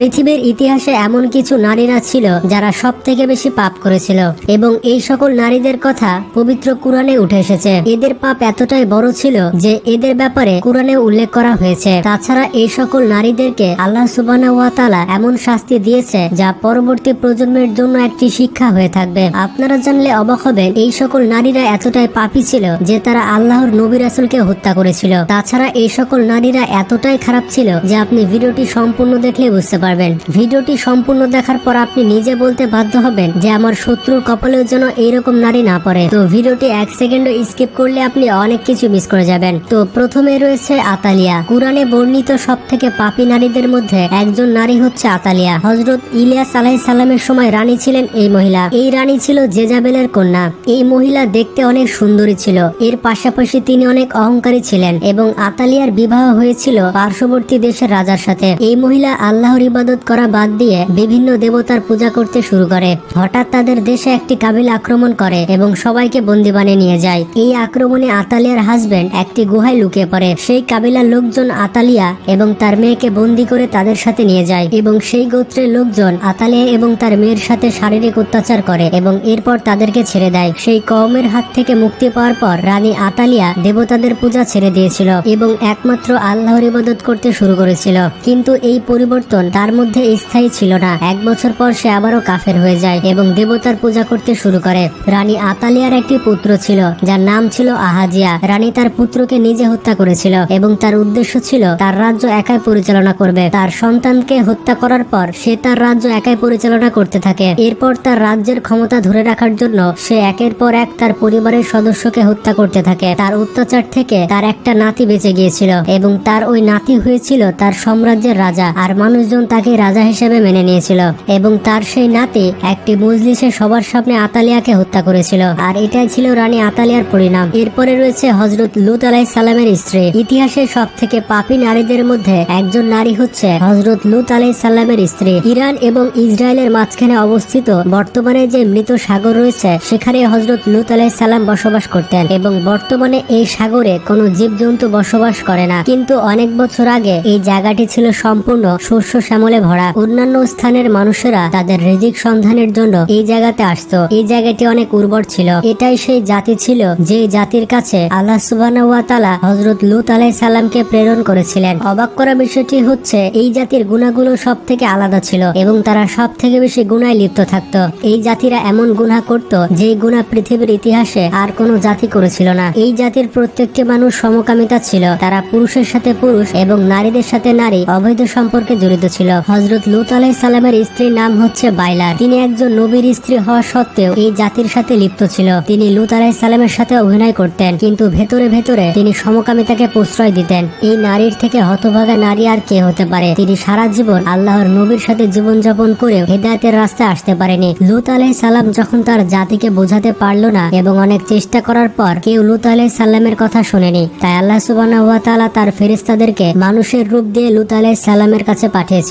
পৃথিবীর ইতিহাসে এমন কিছু নারীরা ছিল যারা সব থেকে বেশি পাপ করেছিল, এবং এই সকল নারীদের কথা পবিত্র কোরআনে উঠে এসেছে। এদের পাপ এতটাই বড় ছিল যে এদের ব্যাপারে কোরআনে উল্লেখ করা হয়েছে। তাছাড়া এই সকল নারীদেরকে আল্লাহ সুবানা এমন শাস্তি দিয়েছে যা পরবর্তী প্রজন্মের জন্য একটি শিক্ষা হয়ে থাকবে। আপনারা জানলে অবাক হবেন, এই সকল নারীরা এতটাই পাপী ছিল যে তারা আল্লাহর নবী রাসুলকে হত্যা করেছিল। তাছাড়া এই সকল নারীরা এতটাই খারাপ ছিল যে আপনি ভিডিওটি সম্পূর্ণ দেখলে বুঝতে পারবেন। ভিডিওটি সম্পূর্ণ দেখার পর আপনি নিজে বলতে বাধ্য হবেন যে আমার শত্রুর কপালেও যেন এইরকম নারী না পড়ে। তো ভিডিওটি এক সেকেন্ডও স্কিপ করলে আপনি অনেক কিছু মিস করে যাবেন। তো প্রথমে রয়েছে আতালিয়া। কোরআনে বর্ণিত সব থেকে পাপী নারীদের মধ্যে একজন নারী হচ্ছে আতালিয়া। হজরত ইলিয়াস আলাহ সাল্লামের সময় রানী ছিলেন এই মহিলা। এই রানী ছিল জেজাবেলের কন্যা। এই মহিলা দেখতে অনেক সুন্দরী ছিল। এর পাশাপাশি তিনি অনেক অহংকারী ছিলেন এবং আতালিয়ার বিবাহ হয়েছিল পার্শ্ববর্তী দেশের রাজার সাথে। এই মহিলা আল্লাহর ইবাদত করা বাদ দিয়ে বিভিন্ন দেবতার পূজা করতে শুরু করে। হঠাৎ তাদের দেশে একটি কাবিলা আক্রমণ করে এবং সবাইকে বন্দি বানিয়ে নিয়ে যায়। এই আক্রমণে আতালিয়ার হাজবেন্ড একটি গুহায় লুকিয়ে পড়ে। সেই কাবিলার লোকজন আতালিয়া এবং তার মেয়েকে বন্দি করে তাদের সাথে নিয়ে যায় এবং সেই গোত্রের লোকজন আতালিয়া এবং তার মেয়ের সাথে শারীরিক অত্যাচার করে এবং এরপর তাদেরকে ছেড়ে দেয়। সেই কওমের হাত থেকে মুক্তি পাওয়ার পর রানী আতালিয়া দেবতাদের পূজা ছেড়ে দিয়েছিল এবং একমাত্র আল্লাহর ইবাদত করতে শুরু করেছিল। কিন্তু এই পরিবর্তন তার মধ্যে স্থায়ী ছিল না। এক বছর পর সে আবারও কাফের হয়ে যায় এবং দেবতার পূজা করতে শুরু করে। রানী আতালিয়ার একটি পুত্র ছিল, যার নাম ছিল আহাজিয়া। রানী তার পুত্রকে নিজে হত্যা করেছিল এবং তার উদ্দেশ্য ছিল, তার রাজ্য একাই পরিচালনা করবে। তার সন্তানকে হত্যা করার পর সে তার রাজ্য একাই পরিচালনা করতে থাকে। এরপর তার রাজ্যের ক্ষমতা ধরে রাখার জন্য সে একের পর এক তার পরিবারের সদস্যকে হত্যা করতে থাকে। তার অত্যাচার থেকে তার একটা নাতি বেঁচে গিয়েছিল এবং তার ওই নাতি হয়েছিল তার সাম্রাজ্যের রাজা। আর মানুষজন তাকে রাজা হিসেবে মেনে নিয়েছিল এবং তার সেই নাতি একটি মজলিসে সবার সামনে আতালিয়াকে হত্যা করেছিল। আর এটাই ছিল রানী আতালিয়ার পরিণাম। এরপরে রয়েছে হজরত লুত আলাই সালামের স্ত্রী। ইতিহাসের সব থেকে পাপী নারীদের মধ্যে একজন নারী হচ্ছে হজরত লুত আলাই সাল্লামের স্ত্রী। ইরান এবং ইসরায়েলের মাঝখানে অবস্থিত বর্তমানে যে মৃত সাগর রয়েছে, সেখানে হজরত লুত আলাই সাল্লাম বসবাস করতেন এবং বর্তমানে এই সাগরে কোনো জীবজন্তু বসবাস করে না। কিন্তু অনেক বছর আগে এই জায়গাটি ছিল সম্পূর্ণ শস্য শ্যামলে ভরা অন্যান্য স্থানের মানুষেরা তাদের রিজিক সন্ধানের জন্য এই জায়গাতে আসতো। এই জায়গাটি অনেক উর্বর ছিল। এটাই সেই জাতি ছিল যে জাতির কাছে আল্লাহ সুবানা হজরত লুত আলাই সাল্লামকে প্রেরণ করেছিলেন। অবাক করা বিষয়টি হচ্ছে, এই জাতির গুণাগুলো সব থেকে আলাদা ছিল এবং তারা সব থেকে বেশি গুণায় লিপ্ত থাকত। এই জাতিরা এমন গুণা করত যে গুণা পৃথিবীর ইতিহাসে আর কোনো জাতি করেছিল না। এই জাতির প্রত্যেকটি মানুষ সমকামিতা ছিল। তারা পুরুষের সাথে পুরুষ এবং নারীদের সাথে নারী অবৈধ সম্পর্কে জড়িত ছিল। হজরত লুত আলাই সালামের স্ত্রীর নাম হচ্ছে বাইলার। তিনি একজন নবীর স্ত্রী হওয়া সত্ত্বেও এই জাতির সাথে লিপ্ত ছিল। তিনি লুত আলাই সালামের সাথে অভিনয় করতেন, কিন্তু ভেতরে ভেতরে তিনি সমকামিতাকে প্রশ্রয় দিতেন। এই নারীর থেকে হতভাগা নারী আর কে হতে পারে? তিনি সারা জীবন আল্লাহর নবীর সাথে জীবনযাপন করেও হেদায়তের রাস্তায় আসতে পারেনি। লুত আলাই সালাম যখন তার জাতিকে বোঝাতে পারল না এবং অনেক চেষ্টা করার পর কেউ লুত আলাই সাল্লামের কথা শুনেনি, তাই আল্লাহ সুবানা তার ফেরেস্তাদেরকে মানুষের রূপ দিয়ে লুত আলাই সাল্লামের কাছে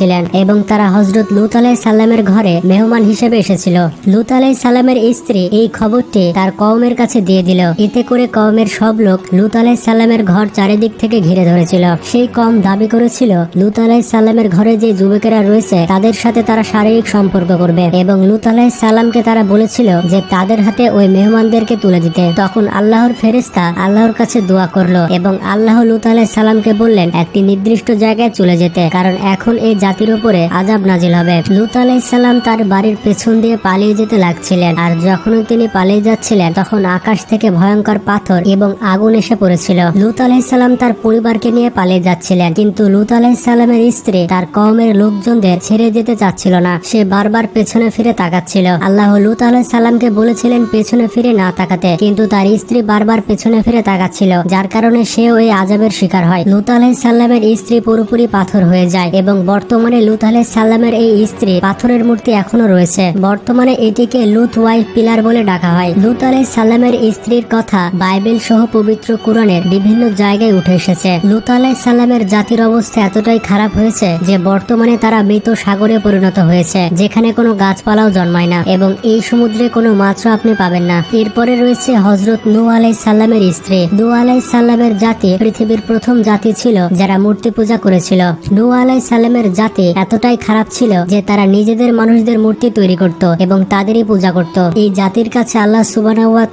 পাঠিয়েছিলেন এবং তারা হজরত লুত আলাই সাল্লামের ঘরে মেহমান হিসেবে এসেছিল। লুত আলাই সাল্লামের স্ত্রী এই খবরটি তার কওমের কাছে দিয়ে দিল। এতে করে কওমের সব লোক লুত আলাই সাল্লামের ঘর চারিদিক থেকে ঘিরে ধরেছিল। সেই কম দাবি করেছিল, লুত আলাই সাল্লামের ঘরে যে যুবকেরা রয়েছে, তাদের সাথে তারা শারীরিক সম্পর্ক করবে। এবং লুত আলাই সাল্লামকে তারা বলেছিল যে, তাদের হাতে ওই মেহমানদেরকে তুলে দিতে। তখন আল্লাহর ফেরেস্তা আল্লাহর কাছে দোয়া করল এবং আল্লাহ লুত আলাই সাল্লামকে বললেন, একটি নির্দিষ্ট জায়গায় চলে যেতে, কারণ এখন এই জাতির উপরে আজাব নাজিল হবে। লুত সাল্লাম তার বাড়ির পেছন দিয়ে পালিয়ে যেতে লাগছিলেন। আর যখনই তিনি পালিয়ে যাচ্ছিলেন, তখন আকাশ থেকে ভয়ঙ্কর পাথর এবং আগুন এসে পড়েছিল। লুত সাল্লাম তার পরিবারকে নিয়ে পালিয়ে যাচ্ছিলেন। কিন্তু লুত আলাই সাল্লামের স্ত্রী তার কওমের লোকজনদের ছেড়ে যেতে চাচ্ছিল না। সে বারবার পেছনে ফিরে তাকাচ্ছিল। আল্লাহ লুত আলাই সাল্লামকে বলেছিলেন পেছনে ফিরে না তাকাতে। কিন্তু তার স্ত্রী বারবার পেছনে ফিরে তাকাচ্ছিল, যার কারণে সে ওই আজাবের শিকার হয়। লুত আলাই সাল্লামের স্ত্রী পুরোপুরি পাথর হয়ে যায় এবং বর্তমানে লুত আলাই সাল্লামের এই স্ত্রী পাথরের মূর্তি এখনও রয়েছে। বর্তমানে এটিকে লুত ওয়াইফ পিলার বলে ডাকা হয়। লুত আলাই সাল্লামের স্ত্রীর কথা বাইবেল সহ পবিত্র কোরআনের বিভিন্ন জায়গায় উঠে এসেছে। লুত আলাই সাল্লামের জাতির অবস্থা এতটাই খারাপ হয়েছে যে বর্তমানে তারা মৃত সাগরে পরিণত হয়েছে, যেখানে কোনো গাছপালাও জন্মায় না এবং এই সমুদ্রে কোনো মাছও আপনি পাবেন না। এরপরে রয়েছে হজরত নু আলাই সাল্লামের স্ত্রী। নু আলাই সাল্লামের জাতি পৃথিবীর প্রথম জাতি ছিল যারা মূর্তি পূজা করেছিল। নু আলাই সাল্লামের জাতি জাতি এতটাই খারাপ ছিল যে তারা নিজেদের মানুষদের মূর্তি তৈরি করত এবং তাদেরই পূজা করত। এই জাতির কাছে আল্লাহ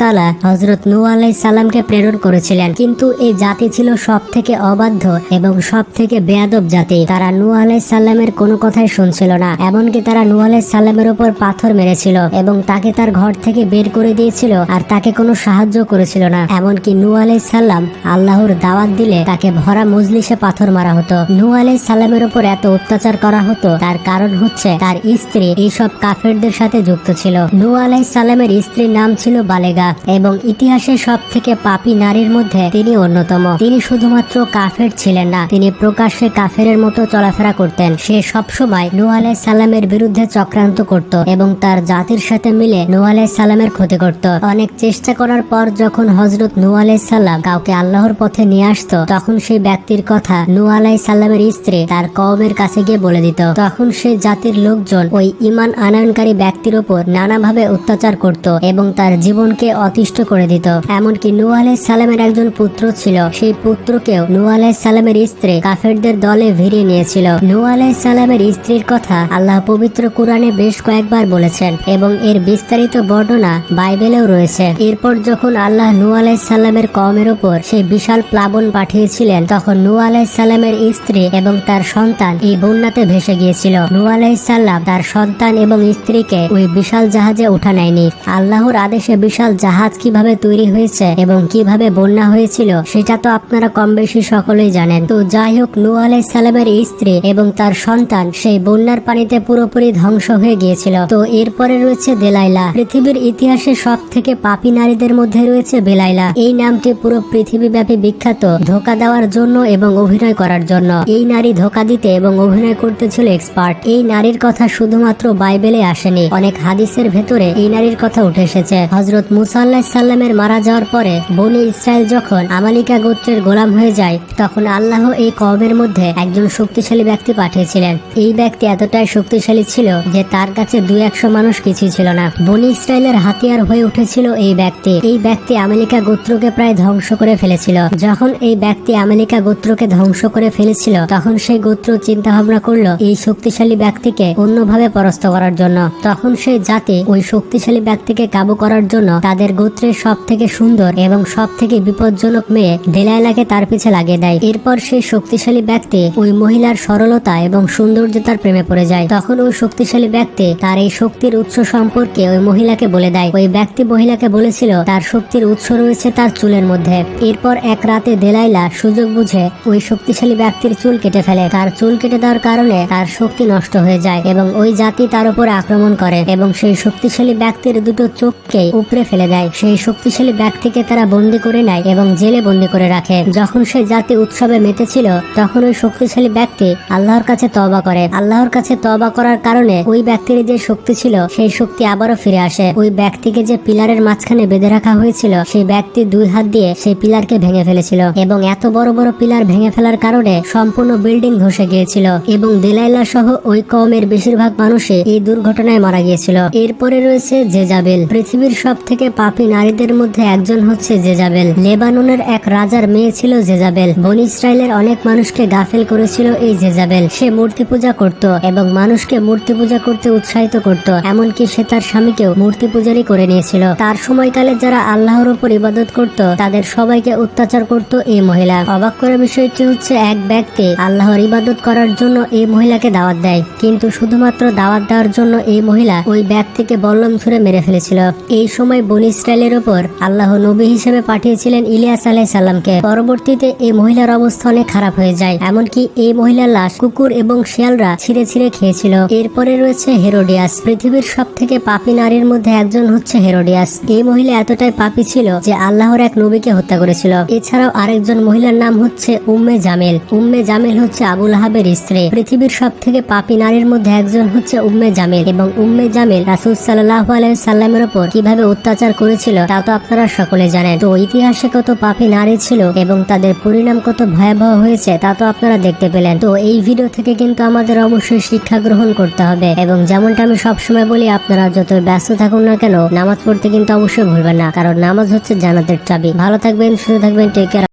তাআলা হজরত নূ আলাই সাল্লামকে প্রেরণ করেছিলেন। কিন্তু এই জাতি ছিল সব থেকে অবাধ্য এবং সব থেকে বেয়াদব জাতি। তারা নূ আলাই সাল্লামের কোনো কথাই শুনছিল না, এমনকি তারা নূ আলাই সাল্লামের উপর পাথর মেরেছিল এবং তাকে তার ঘর থেকে বের করে দিয়েছিল আর তাকে কোনো সাহায্য করেছিল না। এমনকি নু আলাই সাল্লাম আল্লাহর দাওয়াত দিলে তাকে ভরা মজলিসে পাথর মারা হতো। নু আলাই সাল্লামের উপর এত অত্যাচার করা হতো। তার কারণ হচ্ছে, তার স্ত্রী এইসব কাফেরদের সাথে যুক্ত ছিল। নূ আলাই সাল্লামের স্ত্রীর নাম ছিল বালেগা এবং ইতিহাসে সব থেকে পাপী নারীর মধ্যে তিনি অন্যতম। তিনি শুধুমাত্র কাফের ছিলেন না, তিনি প্রকাশ্যে কাফেরের মতো চলাফেরা করতেন। সে সবসময় নূ আলাই সাল্লামের বিরুদ্ধে চক্রান্ত করত এবং তার জাতির সাথে মিলে নু আলাই সাল্লামের ক্ষতি করত। অনেক চেষ্টা করার পর যখন হজরত নু আলাই সাল্লাম কাউকে আল্লাহর পথে নিয়ে আসতো, তখন সেই ব্যক্তির কথা নু আলাই সাল্লামের স্ত্রী তার কওমের কাছে গিয়ে বলে দিত। তখন সেই জাতির লোকজন ওই ইমান আনয়নকারী ব্যক্তির উপর নানাভাবে অত্যাচার করত এবং তার জীবনকে অতিষ্ঠ করে দিত। এমনকি নূ সালামের একজন পুত্র ছিল। সেই পুত্রকেও নূ সালামের স্ত্রী কাফেরদের দলে ভিড়িয়ে নিয়েছিল। নূ সালামের স্ত্রীর কথা আল্লাহ পবিত্র কোরআনে বেশ কয়েকবার বলেছেন এবং এর বিস্তারিত বর্ণনা বাইবেলেও রয়েছে। এরপর যখন আল্লাহ নূ আলাই সাল্লামের কমের ওপর সেই বিশাল প্লাবন পাঠিয়েছিলেন, তখন নূ আলাই সাল্লামের স্ত্রী এবং তার সন্তান এই বন্যাতে ভেসে গিয়েছিল। নূ আলাই সাল্লাম তার সন্তান এবং স্ত্রীকে ওই বিশাল জাহাজে উঠা নেয়নি। আল্লাহর আদেশে বিশাল জাহাজ কীভাবে তৈরি হয়েছে এবং কীভাবে বন্যা হয়েছিল, সেটা তো আপনারা কম বেশি সকলেই জানেন। তো যাই হোক নূ আলাই সালামের স্ত্রী এবং তার সন্তান সেই বন্যার পানিতে পুরোপুরি ধ্বংস হয়ে গিয়েছিল। তো এরপরে রয়েছে দেলাইলা। পৃথিবীর ইতিহাসে সব থেকে পাপী নারীদের মধ্যে রয়েছে বেলাইলা। এই নামটি পুরো পৃথিবীব্যাপী বিখ্যাত ধোকা দেওয়ার জন্য এবং অভিনয় করার জন্য। এই নারী ধোকা দিতে এবং অভিনয় করতে ছিল এক্সপার্ট এই নারীর কথা শুধুমাত্র বাইবেলে আসেনি, অনেক হাদিসের ভেতরে এই নারীর কথা উঠে এসেছে। হজরত মুসা আল্লাহ সাল্লামের মারা যাওয়ার পরে বনি ইসরায়েল যখন আমালিকা গোত্রের গোলাম হয়ে যায়, তখন আল্লাহ এই কওমের মধ্যে একজন শক্তিশালী ব্যক্তি পাঠিয়েছিলেন। এই ব্যক্তি এতটাই শক্তিশালী ছিল যে তার কাছে দুই একশো মানুষ কিছুই ছিল না। বনি ইসরায়েলের হাতিয়ার হয়ে উঠেছিল এই ব্যক্তি। এই ব্যক্তি আমেরিকা গোত্রকে প্রায় ধ্বংস করে ফেলেছিল। যখন এই ব্যক্তি আমেরিকা গোত্রকে ধ্বংস করে ফেলেছিল, তখন সেই গোত্র চিন্তা ভাবনা করল এই শক্তিশালী ব্যক্তিকে অন্যভাবে পরাস্ত করার জন্য। তখন সেই জাতি ওই শক্তিশালী ব্যক্তিকে কাবু করার জন্য তাদের গোত্রের সব থেকে সুন্দর এবং সব থেকে বিপজ্জনক মেয়ে দেলাইলাকে তার পিছে লাগিয়ে দেয়। এরপর সেই শক্তিশালী ব্যক্তি ওই মহিলার সরলতা এবং সৌন্দর্যতার প্রেমে পড়ে যায়। তখন ওই শক্তিশালী ব্যক্তি তার এই শক্তির উৎস সম্পর্কে ওই মহিলাকে বলে দেয়। ওই ব্যক্তি মহিলাকে বলেছিল, তার শক্তির উৎস রয়েছে তার চুলের মধ্যে। এরপর এক রাতে দেলাইলা সুযোগ বুঝে ওই শক্তিশালী ব্যক্তির চুল কেটে ফেলে। তার চুল কেটে দেওয়ার কারণে তার শক্তি নষ্ট হয়ে যায় এবং ওই জাতি তার উপর আক্রমণ করে এবং সেই শক্তিশালী ব্যক্তির দুটো চোখকে উপরে ফেলে দেয়। সেই শক্তিশালী ব্যক্তিকে তারা বন্দি করে নেয় এবং জেলে বন্দি করে রাখে। যখন সেই জাতি উৎসবে মেতেছিল, তখন ওই শক্তিশালী ব্যক্তি আল্লাহর কাছে তবা করে। আল্লাহর কাছে তবা করার কারণে ওই ব্যক্তির যে শক্তি ছিল, সেই শক্তি আবারও ফিরে আসে। ওই ব্যক্তিকে যে পিলারের মাঝখানে বেঁধে রাখা হয়েছিল, সেই ব্যক্তি দুই হাত দিয়ে সেই পিলারকে ভেঙে ফেলেছিল এবং এত বড় বড় পিলার ভেঙে ফেলার কারণে সম্পূর্ণ বিল্ডিং ধসে গিয়েছিল এবং দেলাইলা সহ ওই কমের বেশিরভাগ মানুষে এই দুর্ঘটনায় মারা গিয়েছিল। এরপরে রয়েছে জেজাবেল। পৃথিবীর সব থেকে পাপী নারীদের মধ্যে একজন হচ্ছে জেজাবেল। লেবাননের এক রাজার মেয়ে ছিল জেজাবেল। বন ইসরায়েলের অনেক মানুষকে গাফেল করেছিল এই জেজাবেল। সে মূর্তি পূজা করত এবং মানুষকে মূর্তি পূজা করতে উৎসাহিত করত। এমনকি সে তার স্বামীকেও মূর্তি পূজারই করে নিয়েছিল। তার সময়কালে যারা আল্লাহর উপর ইবাদত করত, তাদের সবাইকে অত্যাচার করত এই মহিলা। অবাক করার বিষয়টি হচ্ছে, এক ব্যক্তি আল্লাহর ইবাদত করার জন্য এই মহিলাকে দাওয়াত দেয়। কিন্তু শুধুমাত্র দাওয়াত দেওয়ার জন্য এই মহিলা ওই ব্যক্তিকে বল্লম ছুড়ে মেরে ফেলেছিল। এই সময় বন ইসরায়েলের উপর আল্লাহ নবী হিসেবে পাঠিয়েছিলেন ইলিয়াস আলাই সাল্লামকে পরবর্তীতে এই মহিলার অবস্থা অনেক খারাপ হয়ে যায়। এমনকি এই মহিলার লাশ কুকুর এবং শিয়ালরা ছিঁড়ে ছিঁড়ে খেয়েছিল। এরপরে রয়েছে হেরোডিয়াস। পৃথিবীর সব থেকে পাপী নারীর মধ্যে একজন হচ্ছে হেরোডিয়াস। এই মহিলা এতটাই পাপী ছিল যে আল্লাহর এক নবীকে হত্যা করেছিল। এছাড়াও আরেকজন মহিলার নাম হচ্ছে উম্মে জামেল। উম্মে জামেল হচ্ছে আবুল আহাবের স্ত্রী। পৃথিবীর সব থেকে পাপী নারীর মধ্যে একজন হচ্ছে উম্মে জামিল এবং উম্মে জামিল রাসুল সাল্লাহ সাল্লামের ওপর কীভাবে অত্যাচার করেছিল তা তো আপনারা সকলে জানেন। তো ইতিহাসে কত পাপী নারী ছিল এবং তাদের পরিণাম কত ভয়াবহ হয়েছে তা তো আপনারা দেখতে পেলেন। তো এই ভিডিও থেকে কিন্তু আমাদের অবশ্যই শিক্ষা গ্রহণ করতে হবে এবং যেমনটা আমি সবসময় বলি, আপনারা যত ব্যস্ত থাকুন না কেন, নামাজ পড়তে কিন্তু অবশ্যই ভুলবেন না, কারণ নামাজ হচ্ছে জানাতের চাবি। ভালো থাকবেন, সুস্থ থাকবেন টেক কেয়ার